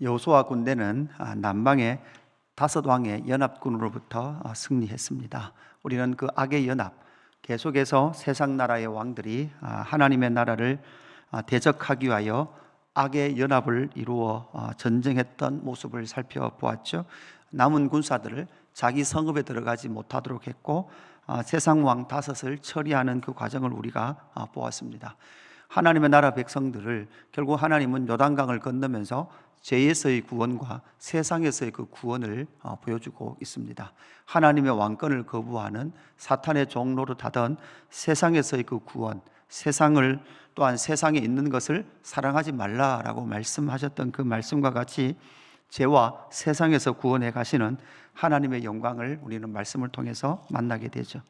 여호수아 군대는 아, 남방의 다섯 왕의 연합군으로부터 아, 승리했습니다. 우리는 그 악의 연합 계속해서 세상 나라의 왕들이 아, 하나님의 나라를 아, 대적하기 위하여 악의 연합을 이루어 아, 전쟁했던 모습을 살펴보았죠. 남은 군사들을 자기 성읍에 들어가지 못하도록 했고 아, 세상 왕 다섯을 처리하는 그 과정을 우리가 아, 보았습니다. 하나님의 나라 백성들을 결국 하나님은 요단강을 건너면서 죄에서의 구원과 세상에서의 그 구원을 어, 보여주고 있습니다. 하나님의 왕권을 거부하는 사탄의 종로로 타던 세상에서의 그 구원, 세상을 또한 세상에 있는 것을 사랑하지 말라라고 말씀하셨던 그 말씀과 같이 죄와 세상에서 구원해 가시는 하나님의 영광을 우리는 말씀을 통해서 만나게 되죠.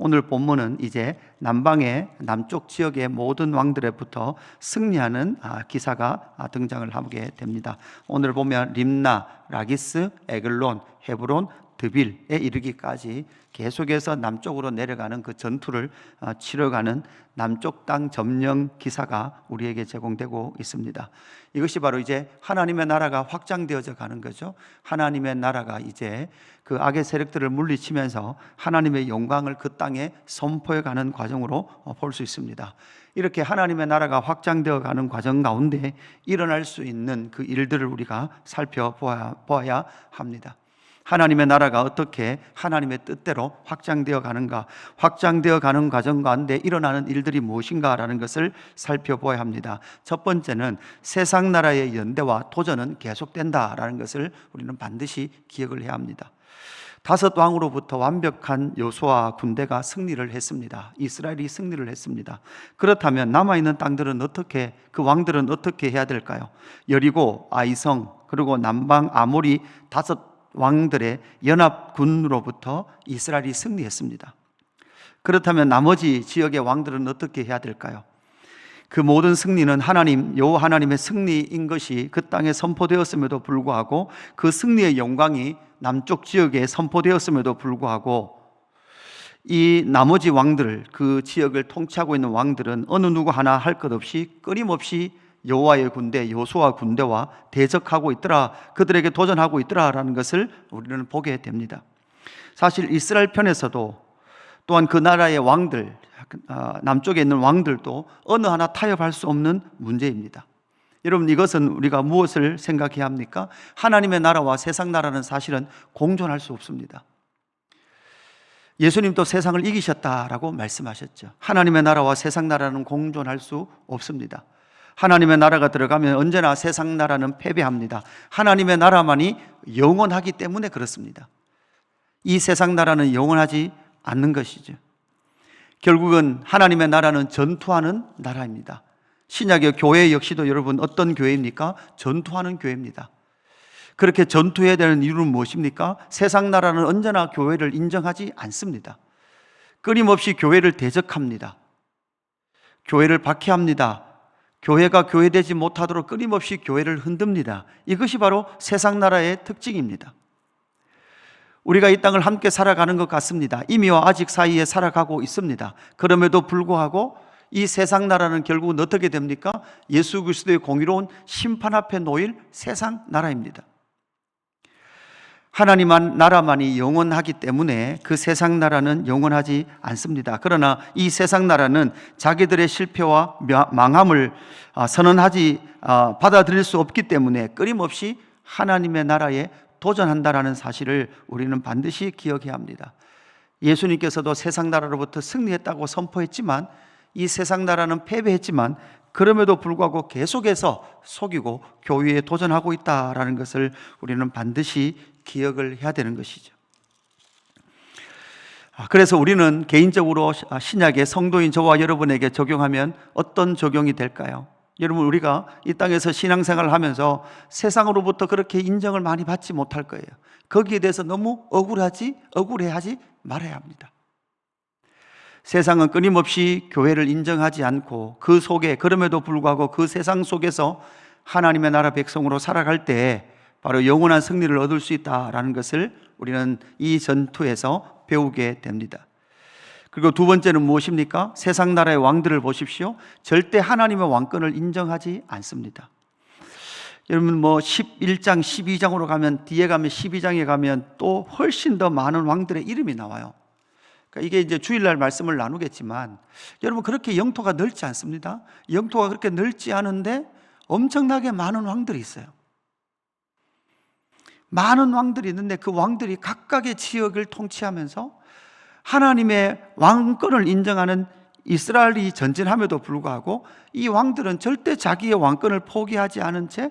오늘 본문은 이제 남방의 남쪽 지역의 모든 왕들에부터 승리하는 아, 기사가 아, 등장을 하게 됩니다. 오늘 보면 림나, 라기스, 에글론, 헤브론, 드빌에 이르기까지 계속해서 남쪽으로 내려가는 그 전투를 아, 치러가는 남쪽 땅 점령 기사가 우리에게 제공되고 있습니다. 이것이 바로 이제 하나님의 나라가 확장되어져 가는 거죠. 하나님의 나라가 이제 그 악의 세력들을 물리치면서 하나님의 영광을 그 땅에 선포해 가는 과정으로 어, 볼수 있습니다. 이렇게 하나님의 나라가 확장되어 가는 과정 가운데 일어날 수 있는 그 일들을 우리가 살펴보아야 합니다. 하나님의 나라가 어떻게 하나님의 뜻대로 확장되어 가는가, 확장되어 가는 과정 가운데 일어나는 일들이 무엇인가라는 것을 살펴보아야 합니다. 첫 번째는 세상 나라의 연대와 도전은 계속된다라는 것을 우리는 반드시 기억을 해야 합니다. 다섯 왕으로부터 완벽한 여수와 군대가 승리를 했습니다. 이스라엘이 승리를 했습니다. 그렇다면 남아 있는 땅들은 어떻게 그 왕들은 어떻게 해야 될까요? 여리고, 아이성, 그리고 남방 아모리 다섯 왕들의 연합군으로부터 이스라엘이 승리했습니다. 그렇다면 나머지 지역의 왕들은 어떻게 해야 될까요? 그 모든 승리는 하나님 여호와 하나님의 승리인 것이 그 땅에 선포되었음에도 불구하고 그 승리의 영광이 남쪽 지역에 선포되었음에도 불구하고 이 나머지 왕들 그 지역을 통치하고 있는 왕들은 어느 누구 하나 할 것 없이 끊임없이 여호와의 군대 여호수아 군대와 대적하고 있더라 그들에게 도전하고 있더라라는 것을 우리는 보게 됩니다. 사실 이스라엘 편에서도 또한 그 나라의 왕들 어, 남쪽에 있는 왕들도 어느 하나 타협할 수 없는 문제입니다. 여러분 이것은 우리가 무엇을 생각해야 합니까? 하나님의 나라와 세상 나라는 사실은 공존할 수 없습니다. 예수님도 세상을 이기셨다라고 말씀하셨죠. 하나님의 나라와 세상 나라는 공존할 수 없습니다. 하나님의 나라가 들어가면 언제나 세상 나라는 패배합니다. 하나님의 나라만이 영원하기 때문에 그렇습니다. 이 세상 나라는 영원하지 않는 것이죠. 결국은 하나님의 나라는 전투하는 나라입니다. 신약의 교회 역시도 여러분 어떤 교회입니까? 전투하는 교회입니다. 그렇게 전투해야 되는 이유는 무엇입니까? 세상 나라는 언제나 교회를 인정하지 않습니다. 끊임없이 교회를 대적합니다. 교회를 박해합니다. 교회가 교회되지 못하도록 끊임없이 교회를 흔듭니다. 이것이 바로 세상 나라의 특징입니다. 우리가 이 땅을 함께 살아가는 것 같습니다. 이미와 아직 사이에 살아가고 있습니다. 그럼에도 불구하고 이 세상 나라는 결국은 어떻게 됩니까? 예수 그리스도의 공의로운 심판 앞에 놓일 세상 나라입니다. 하나님 나라만이 영원하기 때문에 그 세상 나라는 영원하지 않습니다. 그러나 이 세상 나라는 자기들의 실패와 망함을 아, 선언하지 아, 받아들일 수 없기 때문에 끊임없이 하나님의 나라에 도전한다라는 사실을 우리는 반드시 기억해야 합니다. 예수님께서도 세상 나라로부터 승리했다고 선포했지만 이 세상 나라는 패배했지만 그럼에도 불구하고 계속해서 속이고 교회에 도전하고 있다라는 것을 우리는 반드시 기억을 해야 되는 것이죠. 아, 그래서 우리는 개인적으로 신약의 성도인 저와 여러분에게 적용하면 어떤 적용이 될까요? 여러분 우리가 이 땅에서 신앙생활을 하면서 세상으로부터 그렇게 인정을 많이 받지 못할 거예요. 거기에 대해서 너무 억울하지 억울해하지 말아야 합니다. 세상은 끊임없이 교회를 인정하지 않고 그 속에 그럼에도 불구하고 그 세상 속에서 하나님의 나라 백성으로 살아갈 때 바로 영원한 승리를 얻을 수 있다라는 것을 우리는 이 전투에서 배우게 됩니다. 그리고 두 번째는 무엇입니까? 세상 나라의 왕들을 보십시오. 절대 하나님의 왕권을 인정하지 않습니다. 여러분 뭐 11장, 12장으로 가면 뒤에 가면 12장에 가면 또 훨씬 더 많은 왕들의 이름이 나와요. 그러니까 이게 이제 주일날 말씀을 나누겠지만 여러분 그렇게 영토가 넓지 않습니다. 영토가 그렇게 넓지 않은데 엄청나게 많은 왕들이 있어요. 많은 왕들이 있는데 그 왕들이 각각의 지역을 통치하면서 하나님의 왕권을 인정하는 이스라엘이 전진함에도 불구하고 이 왕들은 절대 자기의 왕권을 포기하지 않은 채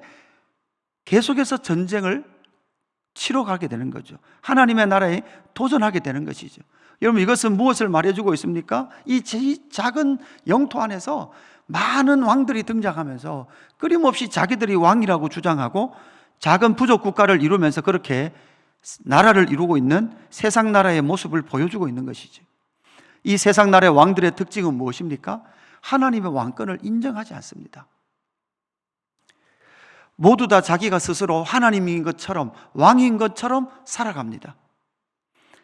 계속해서 전쟁을 치러 가게 되는 거죠. 하나님의 나라에 도전하게 되는 것이죠. 여러분 이것은 무엇을 말해주고 있습니까? 이 지- 작은 영토 안에서 많은 왕들이 등장하면서 끊임없이 자기들이 왕이라고 주장하고 작은 부족 국가를 이루면서 그렇게 나라를 이루고 있는 세상 나라의 모습을 보여주고 있는 것이죠. 이 세상 나라의 왕들의 특징은 무엇입니까? 하나님의 왕권을 인정하지 않습니다. 모두 다 자기가 스스로 하나님인 것처럼 왕인 것처럼 살아갑니다.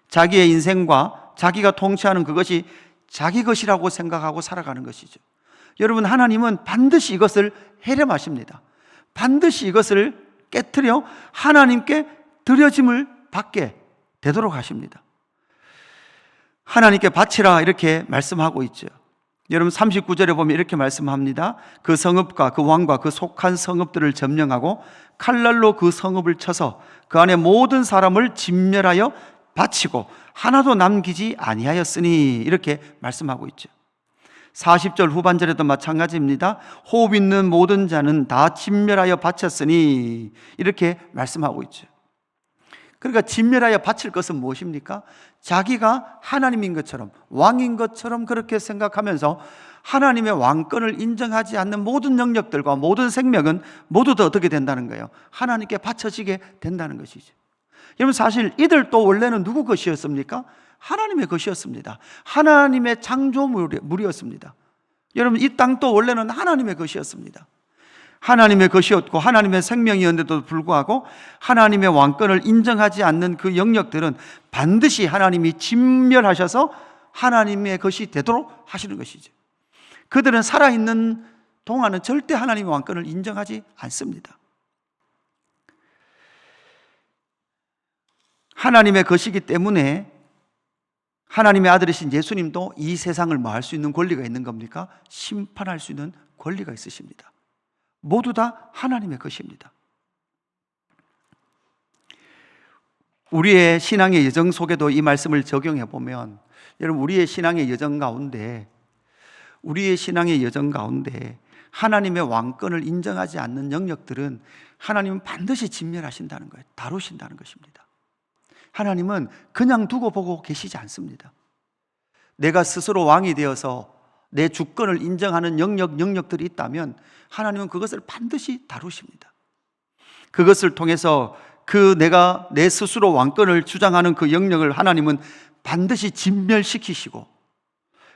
자기의 인생과 자기가 통치하는 그것이 자기 것이라고 생각하고 살아가는 것이죠. 여러분, 하나님은 반드시 이것을 해렴하십니다. 반드시 이것을 깨뜨려 하나님께 드려짐을 받게 되도록 하십니다. 하나님께 바치라 이렇게 말씀하고 있죠. 여러분 39절에 보면 이렇게 말씀합니다. 그 성읍과 그 왕과 그 속한 성읍들을 점령하고 칼날로 그 성읍을 쳐서 그 안에 모든 사람을 진멸하여 바치고 하나도 남기지 아니하였으니 이렇게 말씀하고 있죠. 40절 후반절에도 마찬가지입니다. 호흡 있는 모든 자는 다 진멸하여 바쳤으니 이렇게 말씀하고 있죠. 그러니까 진멸하여 바칠 것은 무엇입니까? 자기가 하나님인 것처럼 왕인 것처럼 그렇게 생각하면서 하나님의 왕권을 인정하지 않는 모든 영역들과 모든 생명은 모두 다 어떻게 된다는 거예요? 하나님께 바쳐지게 된다는 것이죠. 여러분 사실 이들도 원래는 누구 것이었습니까? 하나님의 것이었습니다. 하나님의 창조물이었습니다. 여러분 이 땅도 원래는 하나님의 것이었습니다. 하나님의 것이었고 하나님의 생명이었는데도 불구하고 하나님의 왕권을 인정하지 않는 그 영역들은 반드시 하나님이 진멸하셔서 하나님의 것이 되도록 하시는 것이죠. 그들은 살아있는 동안은 절대 하나님의 왕권을 인정하지 않습니다. 하나님의 것이기 때문에 하나님의 아들이신 예수님도 이 세상을 뭐 할 수 있는 권리가 있는 겁니까? 심판할 수 있는 권리가 있으십니다. 모두 다 하나님의 것입니다. 우리의 신앙의 여정 속에도 이 말씀을 적용해 보면 여러분 우리의 신앙의 여정 가운데 우리의 신앙의 여정 가운데 하나님의 왕권을 인정하지 않는 영역들은 하나님은 반드시 진멸하신다는 거예요. 다루신다는 것입니다. 하나님은 그냥 두고 보고 계시지 않습니다. 내가 스스로 왕이 되어서 내 주권을 인정하는 영역, 영역들이 있다면 하나님은 그것을 반드시 다루십니다. 그것을 통해서 그 내가 내 스스로 왕권을 주장하는 그 영역을 하나님은 반드시 진멸시키시고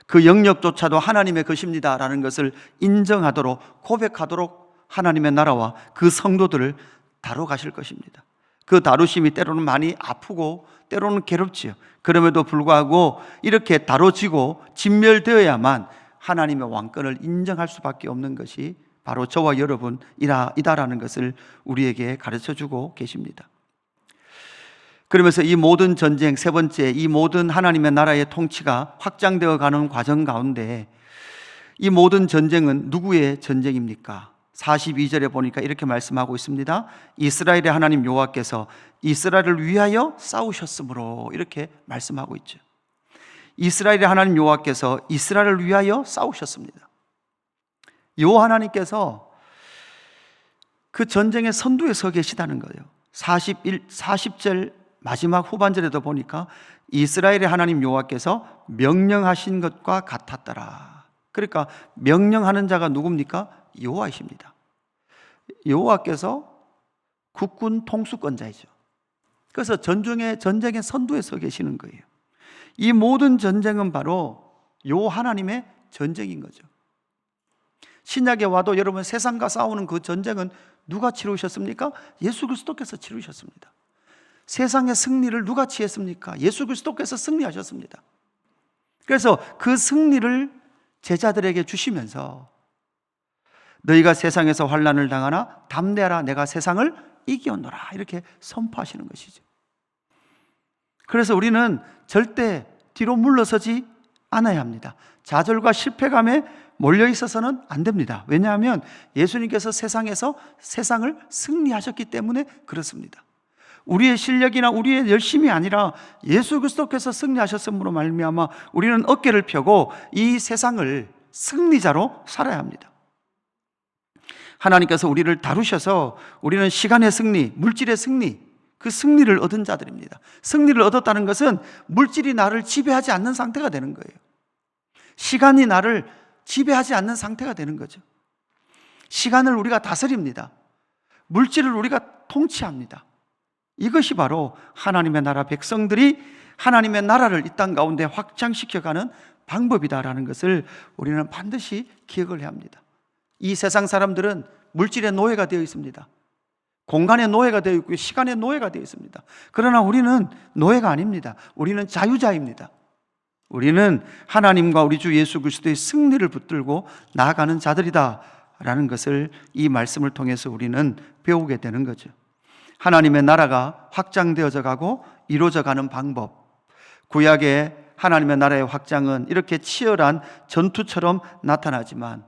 그 영역조차도 하나님의 것입니다라는 것을 인정하도록 고백하도록 하나님의 나라와 그 성도들을 다뤄 가실 것입니다. 그 다루심이 때로는 많이 아프고 때로는 괴롭지요. 그럼에도 불구하고 이렇게 다뤄지고 진멸되어야만 하나님의 왕권을 인정할 수밖에 없는 것이 바로 저와 여러분이다라는 것을 우리에게 가르쳐 주고 계십니다. 그러면서 이 모든 전쟁, 세 번째, 이 모든 하나님의 나라의 통치가 확장되어 가는 과정 가운데 이 모든 전쟁은 누구의 전쟁입니까? 42절에 보니까 이렇게 말씀하고 있습니다. 이스라엘의 하나님 여호와께서 이스라엘을 위하여 싸우셨으므로 이렇게 말씀하고 있죠. 이스라엘의 하나님 여호와께서 이스라엘을 위하여 싸우셨습니다. 여호와 하나님께서 그 전쟁의 선두에 서 계시다는 거예요. 41 40절 마지막 후반절에도 보니까 이스라엘의 하나님 여호와께서 명령하신 것과 같았더라. 그러니까 명령하는 자가 누굽니까? 여호와이십니다. 여호와께서 국군 통수권자이죠. 그래서 전쟁의 전쟁의 선두에 서 계시는 거예요. 이 모든 전쟁은 바로 요 하나님의 전쟁인 거죠. 신약에 와도 여러분 세상과 싸우는 그 전쟁은 누가 치르셨습니까? 예수 그리스도께서 치르셨습니다. 세상의 승리를 누가 취했습니까? 예수 그리스도께서 승리하셨습니다. 그래서 그 승리를 제자들에게 주시면서 너희가 세상에서 환난을 당하나 담대하라 내가 세상을 이기었노라 이렇게 선포하시는 것이죠. 그래서 우리는 절대 뒤로 물러서지 않아야 합니다. 좌절과 실패감에 몰려 있어서는 안 됩니다. 왜냐하면 예수님께서 세상에서 세상을 승리하셨기 때문에 그렇습니다. 우리의 실력이나 우리의 열심이 아니라 예수 그리스도께서 승리하셨음으로 말미암아 우리는 어깨를 펴고 이 세상을 승리자로 살아야 합니다. 하나님께서 우리를 다루셔서 우리는 시간의 승리, 물질의 승리, 그 승리를 얻은 자들입니다. 승리를 얻었다는 것은 물질이 나를 지배하지 않는 상태가 되는 거예요. 시간이 나를 지배하지 않는 상태가 되는 거죠. 시간을 우리가 다스립니다. 물질을 우리가 통치합니다. 이것이 바로 하나님의 나라 백성들이 하나님의 나라를 이 땅 가운데 확장시켜가는 방법이다라는 것을 우리는 반드시 기억을 해야 합니다. 이 세상 사람들은 물질의 노예가 되어 있습니다. 공간의 노예가 되어 있고 시간의 노예가 되어 있습니다. 그러나 우리는 노예가 아닙니다. 우리는 자유자입니다. 우리는 하나님과 우리 주 예수 그리스도의 승리를 붙들고 나아가는 자들이다라는 것을 이 말씀을 통해서 우리는 배우게 되는 거죠. 하나님의 나라가 확장되어져 가고 이루어져 가는 방법. 구약의 하나님의 나라의 확장은 이렇게 치열한 전투처럼 나타나지만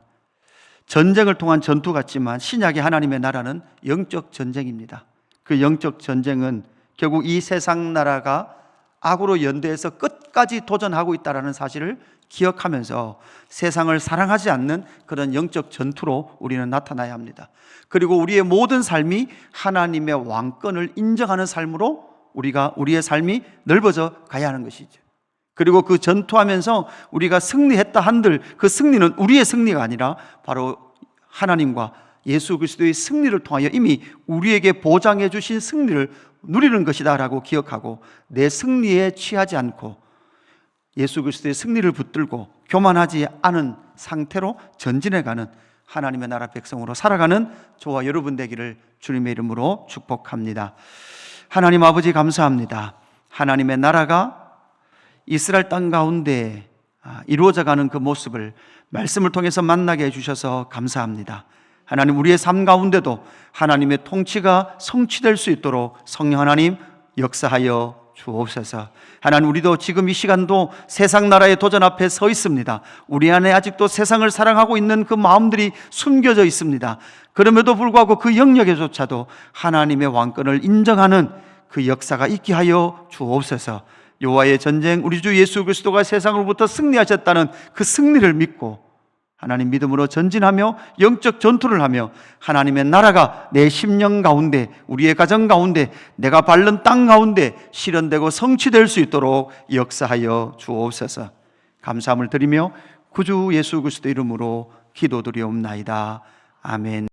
전쟁을 통한 전투 같지만 신약의 하나님의 나라는 영적 전쟁입니다. 그 영적 전쟁은 결국 이 세상 나라가 악으로 연대해서 끝까지 도전하고 있다라는 사실을 기억하면서 세상을 사랑하지 않는 그런 영적 전투로 우리는 나타나야 합니다. 그리고 우리의 모든 삶이 하나님의 왕권을 인정하는 삶으로 우리가 우리의 삶이 넓어져 가야 하는 것이죠. 그리고 그 전투하면서 우리가 승리했다 한들 그 승리는 우리의 승리가 아니라 바로 하나님과 예수 그리스도의 승리를 통하여 이미 우리에게 보장해 주신 승리를 누리는 것이다라고 기억하고 내 승리에 취하지 않고 예수 그리스도의 승리를 붙들고 교만하지 않은 상태로 전진해 가는 하나님의 나라 백성으로 살아가는 저와 여러분 되기를 주님의 이름으로 축복합니다. 하나님 아버지 감사합니다. 하나님의 나라가 이스라엘 땅 가운데 아, 이루어져 가는 그 모습을 말씀을 통해서 만나게 해주셔서 감사합니다. 하나님 우리의 삶 가운데도 하나님의 통치가 성취될 수 있도록 성령 하나님 역사하여 주옵소서. 하나님 우리도 지금 이 시간도 세상 나라의 도전 앞에 서 있습니다. 우리 안에 아직도 세상을 사랑하고 있는 그 마음들이 숨겨져 있습니다. 그럼에도 불구하고 그 영역에조차도 하나님의 왕권을 인정하는 그 역사가 있게 하여 주옵소서. 여호와의 전쟁 우리 주 예수 그리스도가 세상으로부터 승리하셨다는 그 승리를 믿고 하나님 믿음으로 전진하며 영적 전투를 하며 하나님의 나라가 내 심령 가운데 우리의 가정 가운데 내가 밟는 땅 가운데 실현되고 성취될 수 있도록 역사하여 주옵소서. 감사함을 드리며 구주 예수 그리스도 이름으로 기도드리옵나이다. 아멘.